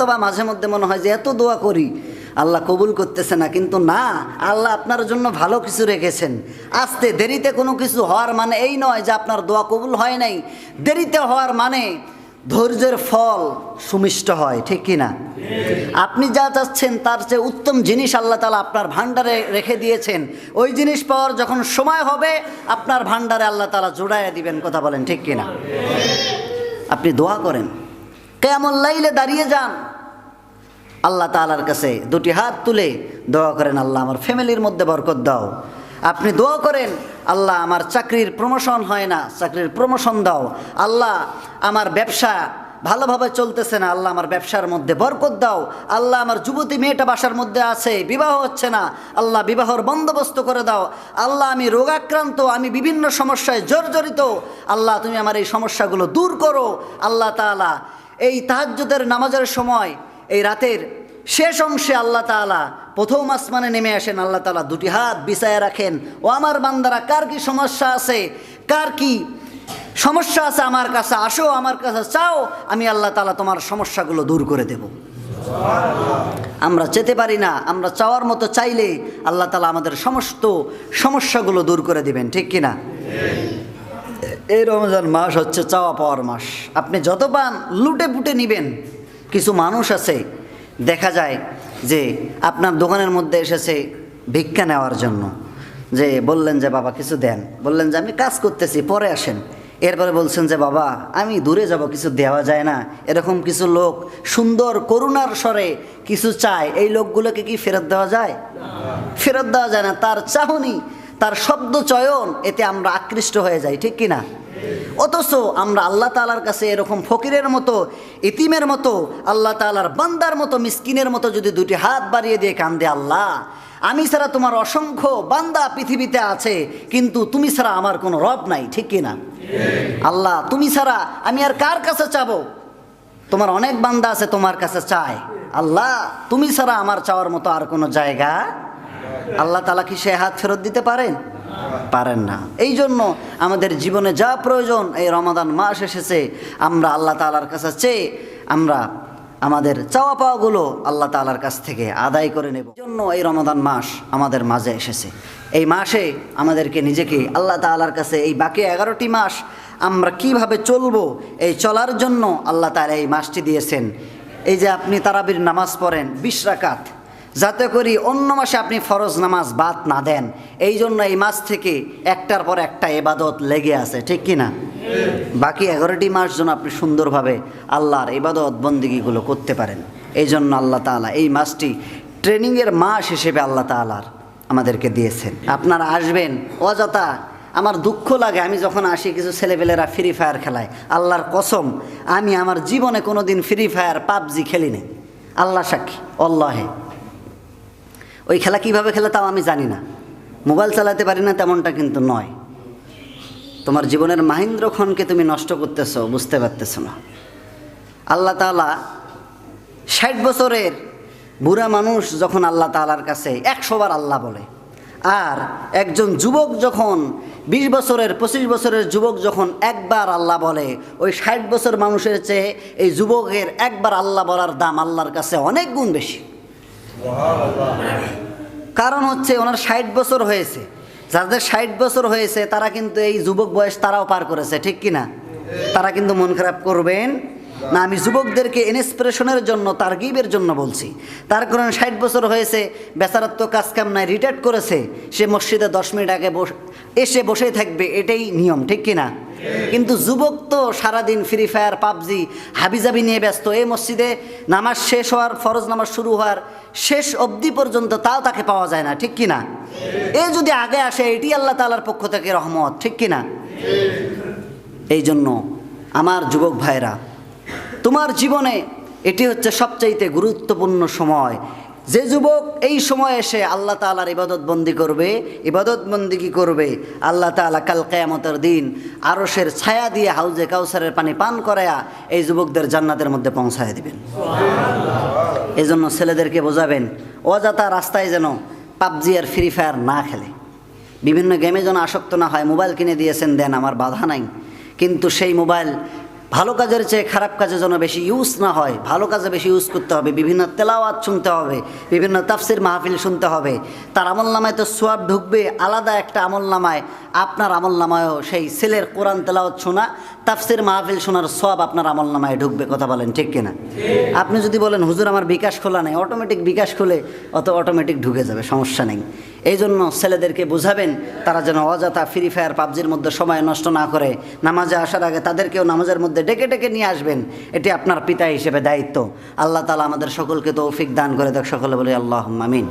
হয়তো বা মাঝে মধ্যে মনে হয় যে এত দোয়া করি, আল্লাহ কবুল করতেছে না, কিন্তু না, আল্লাহ আপনার জন্য ভালো কিছু রেখেছেন। আস্তে, দেরিতে কোনো কিছু হওয়ার মানে এই নয় যে আপনার দোয়া কবুল হয় নাই। দেরিতে হওয়ার মানে ধৈর্যের ফল সুমিষ্ট হয়, ঠিক কি না আপনি যা চাচ্ছেন তার চেয়ে উত্তম জিনিস আল্লাহ তালা আপনার ভাণ্ডারে রেখে দিয়েছেন। ওই জিনিস পাওয়ার যখন সময় হবে, আপনার ভাণ্ডারে আল্লাহ তালা জোড়াইয়া দিবেন, কথা বলেন ঠিক কিনা? আপনি দোয়া করেন। কেমন লাইলে দাঁড়িয়ে যান। আল্লাহ তালার কাছে দুটি হাত তুলে দোয়া করেন, আল্লাহ আমার ফ্যামিলির মধ্যে বরকত দাও। আপনি দোয়া করেন, আল্লাহ আমার চাকরির প্রমোশন হয় না, চাকরির প্রমোশন দাও। আল্লাহ আমার ব্যবসা ভালোভাবে চলতেছে না, আল্লাহ আমার ব্যবসার মধ্যে বরকত দাও। আল্লাহ আমার যুবতী মেয়েটা বাসার মধ্যে আছে, বিবাহ হচ্ছে না, আল্লাহ বিবাহর বন্দোবস্ত করে দাও। আল্লাহ আমি রোগাক্রান্ত, আমি বিভিন্ন সমস্যায় জর্জরিত। আল্লাহ তুমি আমার এই সমস্যাগুলো দূর করো। আল্লাহ তাআলা এই তাহাজ্জুদের নামাজের সময় এই রাতের শেষ অংশে আল্লাহ তাআলা প্রথম আসমানে নেমে আসেন, আল্লাহ তাআলা দুটি হাত বিছায় রাখেন। ও আমার বান্দারা, কার কি সমস্যা আছে? কার কি সমস্যা আছে আমার কাছে? আসো, আমার কাছে চাও, আমি আল্লাহ তালা তোমার সমস্যাগুলো দূর করে দেব। আমরা যেতে পারি না, আমরা চাওয়ার মতো চাইলে আল্লাহ তালা আমাদের সমস্ত সমস্যাগুলো দূর করে দিবেন, ঠিক কিনা এই রমজান মাস হচ্ছে চাওয়া পাওয়ার মাস। আপনি যত পান লুটে পুটে নিবেন কিছু মানুষ আছে, দেখা যায় যে আপনার দোকানের মধ্যে এসেছে ভিক্ষা নেওয়ার জন্য। যে বললেন যে, বাবা, কিছু দেন। বললেন যে, আমি কাজ করতেছি, পরে আসেন। এরপরে বলছেন যে, বাবা, আমি দূরে যাব, কিছু দেওয়া যায় না। এরকম কিছু লোক সুন্দর করুণার স্বরে কিছু চায়। এই লোকগুলোকে কি ফেরত দেওয়া যায়? ফেরত দেওয়া যায় না। তার চাহনি, তার শব্দ চয়ন, এতে আমরা আকৃষ্ট হয়ে যাই, ঠিক কি না? অথচ আমরা আল্লাহ তালার কাছে এরকম ফকিরের মতো, ইতিমের মতো, আল্লাহ তালার বান্দার মতো, মিসকিনের মতো যদি দুটি হাত বাড়িয়ে দিয়ে কান্দে আল্লাহ, আমি ছাড়া তোমার অসংখ্য বান্দা পৃথিবীতে আছে, কিন্তু তুমি ছাড়া আমার কোনো রব নাই, ঠিক কি না? আল্লাহ, তুমি ছাড়া আমি আর কার কাছে চাবো? তোমার অনেক বান্দা আছে তোমার কাছে চায়। আল্লাহ, তুমি ছাড়া আমার চাওয়ার মতো আর কোনো জায়গা? আল্লাহ তালা কি সে হাত ফেরত দিতে পারেন? পারেন না। এই জন্য আমাদের জীবনে যা প্রয়োজন, এই রমাদান মাস এসেছে। আমরা আল্লাহ তালার কাছে চেয়ে আমরা আমাদের চাওয়া পাওয়াগুলো আল্লাহ তালার কাছ থেকে আদায় করে নেব। জন্য এই রমাদান মাস আমাদের মাঝে এসেছে। এই মাসে আমাদেরকে নিজেকে আল্লাহ তালার কাছে এই বাকি এগারোটি মাস আমরা কীভাবে চলবো, এই চলার জন্য আল্লাহ তালা এই মাসটি দিয়েছেন। এই যে আপনি তারাবির নামাজ পড়েন, বিশ রাকাত। যাতে করি অন্য মাসে আপনি ফরজ নামাজ বাদ না দেন। এই জন্য এই মাস থেকে একটার পর একটা এবাদত লেগে আছে, ঠিক কি না বাকি এগারোটি মাস যেন আপনি সুন্দরভাবে আল্লাহর এবাদত বন্দিগিগুলো করতে পারেন। এই জন্য আল্লাহ তাআলা এই মাসটি ট্রেনিংয়ের মাস হিসেবে আল্লাহ তাআলার আমাদেরকে দিয়েছেন। আপনারা আসবেন, অযথা আমার দুঃখ লাগে, আমি যখন আসি কিছু ছেলেপেলেরা ফ্রি ফায়ার খেলায়। আল্লাহর কসম, আমি আমার জীবনে কোনো দিন ফ্রি ফায়ার পাবজি খেলিনি। আল্লাহ সাক্ষী, অল্লাহে। ওই খেলা কীভাবে খেলে তাও আমি জানি না। মোবাইল চালাতে পারি না তেমনটা কিন্তু নয়। তোমার জীবনের মাহিন্দ্রক্ষণকে তুমি নষ্ট করতেছ, বুঝতে পারতেছ না। আল্লাহ তাআলা ষাট বছরের বুড়া মানুষ যখন আল্লাহ তাআলার কাছে একশোবার আল্লাহ বলে, আর একজন যুবক যখন বিশ বছরের, পঁচিশ বছরের যুবক যখন একবার আল্লাহ বলে, ওই ষাট বছর মানুষের চেয়ে এই যুবকের একবার আল্লাহ বলার দাম আল্লাহর কাছে অনেক গুণ বেশি। কারণ হচ্ছে ওনার ষাট বছর হয়েছে। যাদের ষাট বছর হয়েছে, তারা কিন্তু এই যুবক বয়স তারাও পার করেছে, ঠিক কি না তারা কিন্তু মন খারাপ করবেন। না, আমি যুবকদেরকে ইন্সপিরেশনের জন্য, তারগিবের জন্য বলছি। তার কারণ ষাট বছর হয়েছে, বেচারার তো কাজ কাম নাই রিটায়ার্ড করেছে। সে মসজিদে দশ মিনিট আগে বস, এসে বসেই থাকবে, এটাই নিয়ম, ঠিক কি না কিন্তু যুবক তো সারাদিন ফ্রি ফায়ার পাবজি, হাবিজাবি নিয়ে ব্যস্ত। এই মসজিদে নামাজ শেষ হওয়ার, ফরজ নামাজ শুরু হওয়ার, শেষ অবধি পর্যন্ত তাও তাকে পাওয়া যায় না, ঠিক কি না এ যদি আগে আসে, এটি আল্লাহ তালার পক্ষ থেকে রহমত, ঠিক কি না এই জন্য আমার যুবক ভাইরা তোমার জীবনে এটি হচ্ছে সবচাইতে গুরুত্বপূর্ণ সময়। যে যুবক এই সময় এসে আল্লাহ তালার ইবাদত বন্দি করবে, ইবাদত বন্দি কি করবে? আল্লাহ তালা কাল কেয়ামতের দিন আরসের ছায়া দিয়ে হাউজে কাউসারের পানি পান করায়া এই যুবকদের জান্নাতের মধ্যে পৌঁছায় দিবেন। এই জন্য ছেলেদেরকে বোঝাবেন, অযথা রাস্তায় যেন পাবজি আর ফ্রি ফায়ার না খেলে। বিভিন্ন গেমে যেন আসক্ত না হয়, মোবাইল কিনে দিয়েছেন, দেন আমার বাধা নাই। কিন্তু সেই মোবাইল ভালো কাজের চেয়ে খারাপ কাজে যেন বেশি ইউজ না হয়। ভালো কাজে বেশি ইউজ করতে হবে। বিভিন্ন তেলাওয়াত শুনতে হবে। বিভিন্ন তাফসির মাহফিল শুনতে হবে। তার আমল নামায় তো সোয়াব ঢুকবে। আলাদা একটা আমল নামায়। আপনার আমল নামায়ও সেই ছেলের কোরআন তেলাওয়াত শোনা, তাফসির মাহফিল শোনার সব আপনার আমল নামায় ঢুকবে। কথা বলেন ঠিক কিনা? আপনি যদি বলেন, হুজুর, আমার বিকাশ খোলা নেই। অটোমেটিক বিকাশ খুলে অত অটোমেটিক ঢুকে যাবে, সমস্যা নেই। এই জন্য ছেলেদেরকে বোঝাবেন, তারা যেন অযথা ফ্রি ফায়ার পাবজির মধ্যে সময় নষ্ট না করে। নামাজে আসার আগে তাদেরকেও নামাজের মধ্যে ডেকে ডেকে নিয়ে আসবেন। এটি আপনার পিতা হিসেবে দায়িত্ব। আল্লাহ তালা আমাদের সকলকে তৌফিক দান করে দেখ। সকলে বলে আল্লাহ মামিন